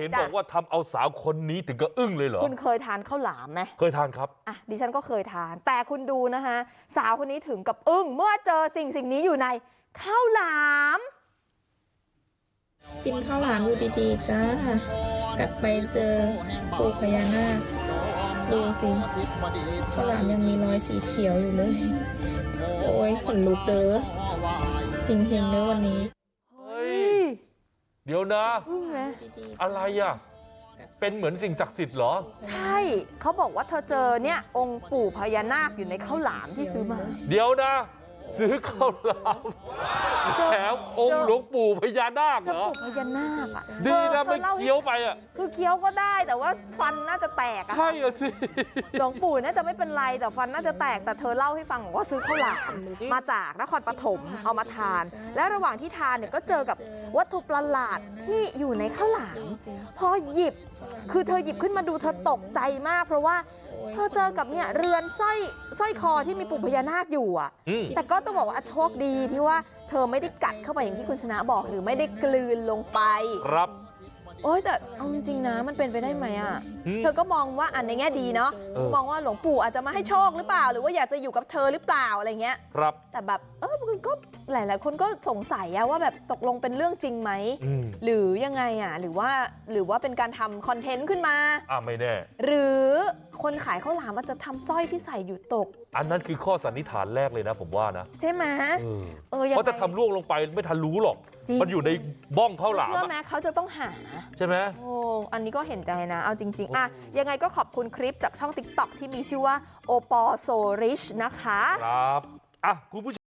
เห็นจ้ะบอกว่าทำเอาสาวคนนี้ถึงกับอึ้งเลยเหรอคุณเคยทานข้าวหลามไหมเคยทานครับอะดิฉันก็เคยทาน แต่คุณดูนะคะสาวคนนี้ถึงกับอึ้งเมื่อเจอสิ่งสิ่งนี้อยู่ในข้าวหลาม กินข้าวหลามอยู่ดีๆจ้ากัดไปเจอปูพญานาคดูสิข้าวหลามยังมีรอยสีเขียวอยู่เลย โอ้ยขนลุกเด้อเฮงๆเด้อวันนี้เฮ้ย เดี๋ยวนะอึ้งไหมอะไรอะเป็นเหมือนสิ่งศักดิ์สิทธิ์เหรอ ใช่เขาบอกว่าเธอเจอเนี่ยองค์ปู่พญานาคอยู่ในข้าวหลามที่ซื้อมา เดี๋ยวนะ ซื้อข้าวหลาม แถมองค์หลวงปู่พญานาคเจอเหรอปู่พญานาคอะดีออนะธไม่อล่าให้เคี้ยวไปอะ คือเคี้ยวก็ได้แต่ว่าฟันน่าจะแตกอะใช่อะสิ หลวงปู่น่าจะไม่เป็นไรแต่ฟันน่าจะแตกแต่เธอเล่าให้ฟังบอกว่าซื้อข้าวหลามมาจากนครปฐมเอามาทาน และระหว่างที่ทานเนี่ยก็เจอกับวัตถุประหลาดที่อยู่ในข้าวหลาม พอหยิบคือเธอหยิบขึ้นมาดูเธอตกใจมาก เพราะว่าเธอเจอกับเนี่ยเรือนสร้อยสร้อยคอที่มีปู่พญานาคอยู่อะ อืม แต่ก็ต้องบอกว่าโชคดีที่ว่าเธอไม่ได้กัดเข้าไปอย่างที่คุณชนะบอกหรือไม่ได้กลืนลงไป ครับ โอ้ยแต่เอาจริงๆนะมันเป็นไปได้ไหมอะอืมเธอก็มองว่าอันในแง่ดีเนาะเออมองว่าหลวงปู่อาจจะมาให้โชคหรือเปล่า หรือว่าอยากจะอยู่กับเธอหรือเปล่าอะไรเงี้ย ครับ แต่แบบเออมันก็หลายๆคนก็สงสัยอะว่าแบบตกลงเป็นเรื่องจริงไหมอืมหรือยังไงอะหรือว่าหรือว่าเป็นการทำคอนเทนต์ขึ้นมาอะไม่แน่ หรือ คนขายข้าวหลามอาจจะทำสร้อยที่ใส่อยู่ตก อันนั้นคือข้อสันนิษฐานแรกเลยนะผมว่านะใช่ไหมเออเออยังเพราะไงถ้าทำล่วงลงไปไม่ทันรู้หรอกจริงมันอยู่ในบ้องข้าวหลามเชื่ออะไหมเขาจะต้องหาใช่ไหมโอ้อันนี้ก็เห็นใจนะ เอาจริง ๆอะยังไงก็ขอบคุณคลิปจากช่อง TikTok ที่มีชื่อว่าโอปอโซริชนะคะครับอะคุณผู้ชม